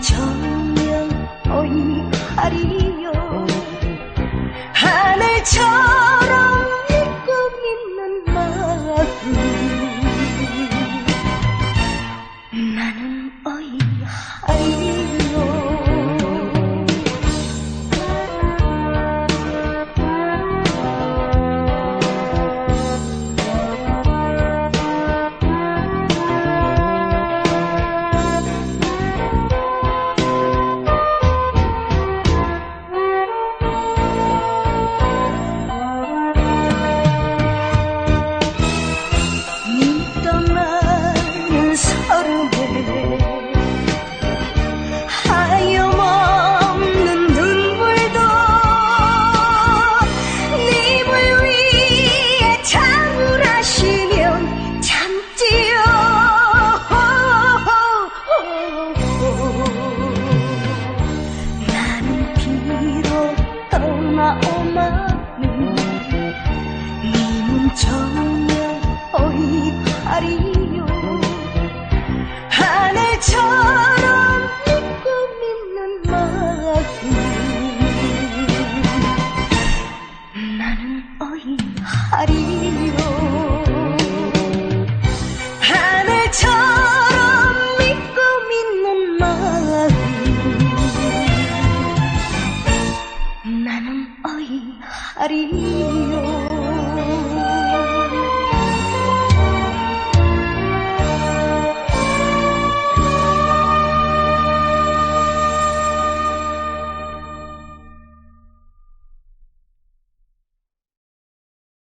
저면 어이 하리요. 하늘 저 많은 님은 전혀 어이팔이요. 하늘처럼 믿고 믿는 마음 Arilio